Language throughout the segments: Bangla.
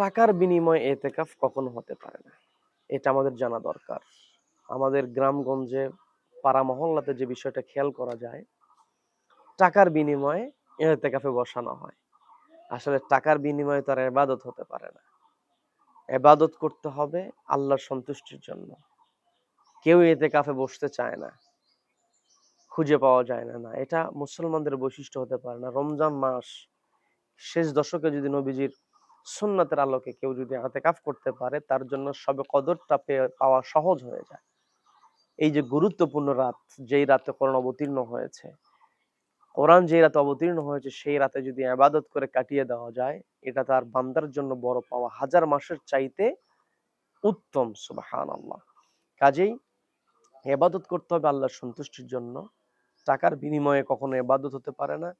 টাকার বিনিময়ে এতেকাফ কখনো হতে পারে না। এটা আমাদের জানা দরকার। আমাদের গ্রামগঞ্জে, পাড়া মহল্লাতে যে বিষয়টা খেয়াল করা যায়, টাকার বিনিময়ে এতেকাফে বসানো হয়। আসলে টাকার বিনিময়ে তার এবাদত হতে পারে না। এবাদত করতে হবে আল্লাহর সন্তুষ্টির জন্য। কেউ এতে কাফে বসতে চায় না। খুঁজে পাওয়া যায় না না। এটা মুসলমানদের বৈশিষ্ট্য হতে পারে না। রমজান মাস শেষ দশকে যদি নবীজির সুন্নাতের আলোকে কেউ যদি আতেকাফ করতে পারে, তার জন্য সবে কদরটা পাওয়া সহজ হয়ে যায়। এই যে গুরুত্বপূর্ণ রাত, যেই রাতে কোরআন অবতীর্ণ হয়েছে, কোরআন যে রাতে অবতীর্ণ হয়েছে, সেই রাতে যদি আবাদত করে কাটিয়ে দেওয়া যায়, এটা তার বান্দার জন্য বড় পাওয়া। হাজার মাসের চাইতে উত্তম সুবাহান আল্লাহ কাজেই এবাদত করতে হবে আল্লাহর সন্তুষ্টির জন্য। টাকার বিনিময়ে কখনো এবাদত হতে পারে না।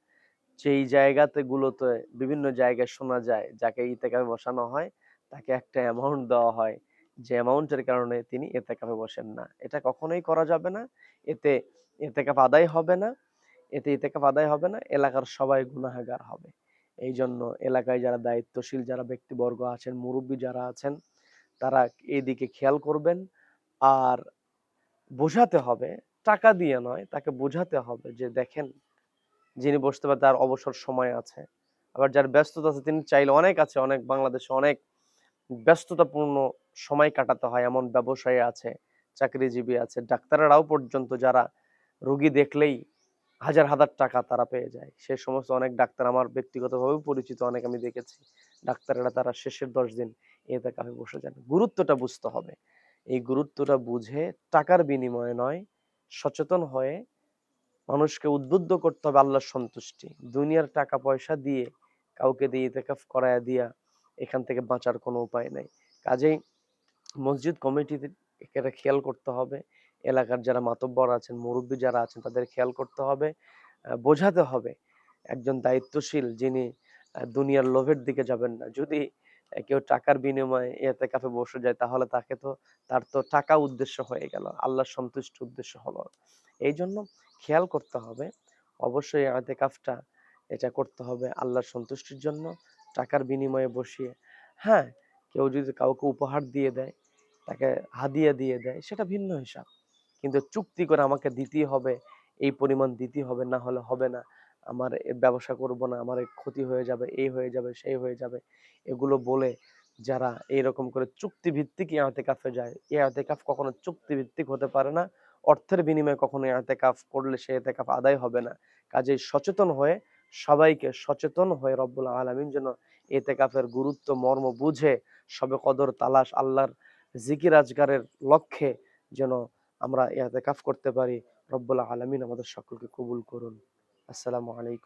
যেই জায়গাতে গুলোতে বিভিন্ন জায়গায় শোনা যায়, যাকে ইতেকাফে বসানো হয়, তাকে একটা অ্যামাউন্ট দেওয়া হয়। যে অ্যামাউন্টের কারণে তিনি এতেকাফে বসেন না। এটা কখনোই করা যাবে না। এতে এতেকাফ আদায় হবে না। এতে ইতেকাফ আদায় হবে না। এলাকার সবাই গুনাহাগার হবে। এই জন্য এলাকায় যারা দায়িত্বশীল, যারা ব্যক্তিবর্গ আছেন, মুরব্বী যারা আছেন, তারা এদিকে খেয়াল করবেন। আর বোঝাতে হবে, টাকা দিয়ে নয়, তাকে বোঝাতে হবে যে দেখেন যিনি বসতে পারে তার অবসর সময় আছে। আবার যার ব্যস্ততা আছে তিনি চাইলে অনেক আছে, অনেক বাংলাদেশে অনেক ব্যস্ততাপূর্ণ সময় কাটাতে হয় এমন ব্যবসায়ী আছে, চাকরিজীবী আছে, ডাক্তাররাও পর্যন্ত যারা রোগী দেখলেই হাজার হাজার টাকা তারা পেয়ে যায়। সে সমস্ত অনেক ডাক্তার আমার ব্যক্তিগতভাবে পরিচিত, অনেক আমি দেখেছি। ডাক্তারেরা তারা শেষের দশ দিন এতে কাফে বসে যান। গুরুত্বটা বুঝতে হবে। এই গুরুত্বটা বুঝে টাকার বিনিময়ে নয়, সচেতন হয়ে মানুষকে উদ্বুদ্ধ করতে হবে আল্লাহর সন্তুষ্টি। দুনিয়ার টাকা পয়সা দিয়ে কাউকে দিয়ে ইতেকাফ করায়া দিয়া এখান থেকে বাঁচার কোনো উপায় নাই। কাজেই মসজিদ কমিটিতে এটা খেয়াল করতে হবে। এলাকার যারা মাতব্বর আছেন, মুরব্বী যারা আছেন, তাদের খেয়াল করতে হবে বোঝাতে হবে। একজন দায়িত্বশীল যিনি দুনিয়ার লোভের দিকে যাবেন না। যদি কেউ টাকার বিনিময়ে এতে কাফে বসে যায়, তাহলে তাকে তো, তার তো টাকা উদ্দেশ্য হয়ে গেল, আল্লাহর সন্তুষ্ট উদ্দেশ্য হলো। এই জন্য খেয়াল করতে হবে, অবশ্যই এতে কাফটা এটা করতে হবে আল্লাহর সন্তুষ্টির জন্য, টাকার বিনিময়ে বসিয়ে। হ্যাঁ কেউ যদি কাউকে উপহার দিয়ে দেয়, তাকে হাদিয়া দিয়ে দেয়, সেটা ভিন্ন হিসাব। কিন্তু চুক্তি করে আমাকে দিতেই হবে, এই পরিমাণ দিতেই হবে, না হলে হবে না। আমার ব্যবসা করব না, আমার ক্ষতি হয়ে যাবে, এই হয়ে যাবে, সেই হয়ে যাবে, এগুলো বলে যারা এইরকম করে চুক্তি ভিত্তিক ইয়াতেকাফে যায় এই ইয়াতেকাফ কখনো চুক্তি ভিত্তিক হতে পারে না, অর্থের বিনিময়ে কখনো ইয়াতেকাফ করলে সে ইয়াতেকাফ আদায় হবে না, কাজেই সচেতন হয়ে সবাইকে সচেতন হয়ে রব্বুল আলমিন যেন এতেকাফের গুরুত্ব, মর্ম বুঝে সবে কদর, তালাশ, আল্লাহর জিকির আজগারের লক্ষ্যে যেন আমরা এতেকাফ করতে পারি, রব্বুল আলমিন আমাদের সকলকে কবুল করুন। আসসালামু আলাইকুম।